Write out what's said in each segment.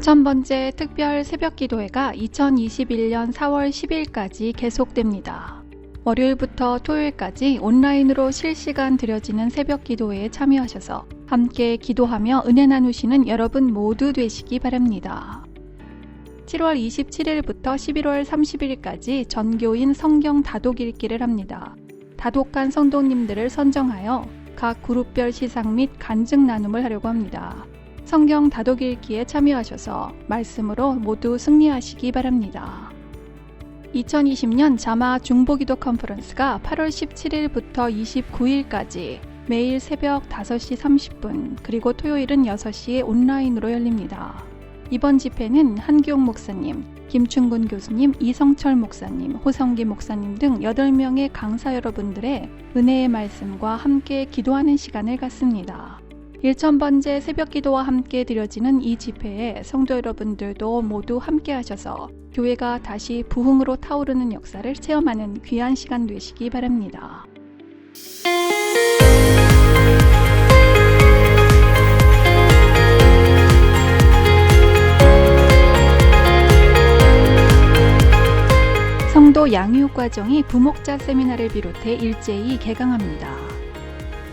1000번째 특별 새벽 기도회가 2021년 4월 10일까지 계속됩니다. 월요일부터 토요일까지 온라인으로 실시간 드려지는 새벽 기도회에 참여하셔서 함께 기도하며 은혜 나누시는 여러분 모두 되시기 바랍니다. 7월 27일부터 11월 30일까지 전교인 성경 다독 읽기를 합니다. 다독한 성도님들을 선정하여 각 그룹별 시상 및 간증 나눔을 하려고 합니다. 성경 다독 읽기에 참여하셔서 말씀으로 모두 승리하시기 바랍니다. 2020년 자마 중보기도 컨퍼런스가 8월 17일부터 29일까지 매일 새벽 5시 30분 그리고 토요일은 6시에 온라인으로 열립니다. 이번 집회는 한기용 목사님, 김충근 교수님, 이성철 목사님, 호성기 목사님 등 8명의 강사 여러분들의 은혜의 말씀과 함께 기도하는 시간을 갖습니다. 1000번째 새벽 기도와 함께 드려지는 이 집회에 성도 여러분들도 모두 함께 하셔서 교회가 다시 부흥으로 타오르는 역사를 체험하는 귀한 시간 되시기 바랍니다. 성도 양육 과정이 부목자 세미나를 비롯해 일제히 개강합니다.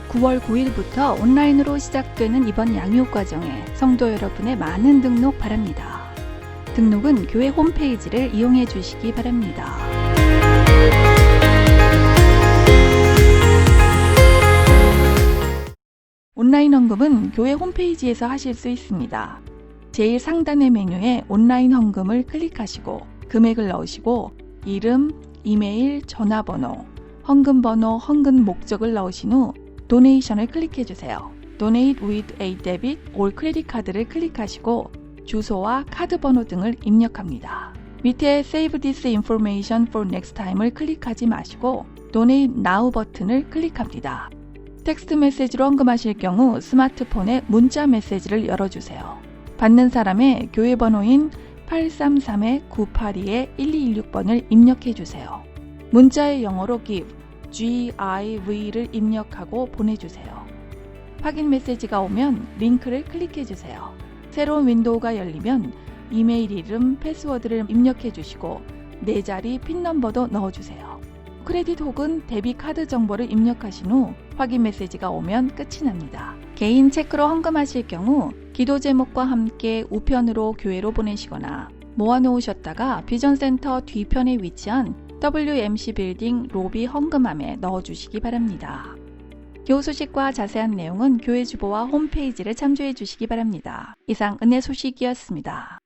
9월 9일부터 온라인으로 시작되는 이번 양육 과정에 성도 여러분의 많은 등록 바랍니다. 등록은 교회 홈페이지를 이용해 주시기 바랍니다. 온라인 헌금은 교회 홈페이지에서 하실 수 있습니다. 제일 상단의 메뉴에 온라인 헌금을 클릭하시고 금액을 넣으시고 이름, 이메일, 전화번호, 헌금 번호, 헌금 목적을 넣으신 후 도네이션을 클릭해 주세요. Donate with a debit or credit 카드를 클릭하시고 주소와 카드 번호 등을 입력합니다. 밑에 Save this information for next time을 클릭하지 마시고 Donate now 버튼을 클릭합니다. 텍스트 메시지로 헌금하실 경우 스마트폰에 문자 메시지를 열어주세요. 받는 사람의 교회 번호인 833-982-1216번을 입력해 주세요. 문자의 영어로 give, GIV를 입력하고 보내주세요. 확인 메시지가 오면 링크를 클릭해 주세요. 새로운 윈도우가 열리면 이메일 이름, 패스워드를 입력해 주시고 네 자리 핀 넘버도 넣어 주세요. 크레딧 혹은 데비 카드 정보를 입력하신 후 확인 메시지가 오면 끝이 납니다. 개인 체크로 헌금하실 경우 기도 제목과 함께 우편으로 교회로 보내시거나 모아놓으셨다가 비전센터 뒤편에 위치한 WMC 빌딩 로비 헌금함에 넣어주시기 바랍니다. 교우 소식과 자세한 내용은 교회 주보와 홈페이지를 참조해 주시기 바랍니다. 이상 은혜 소식이었습니다.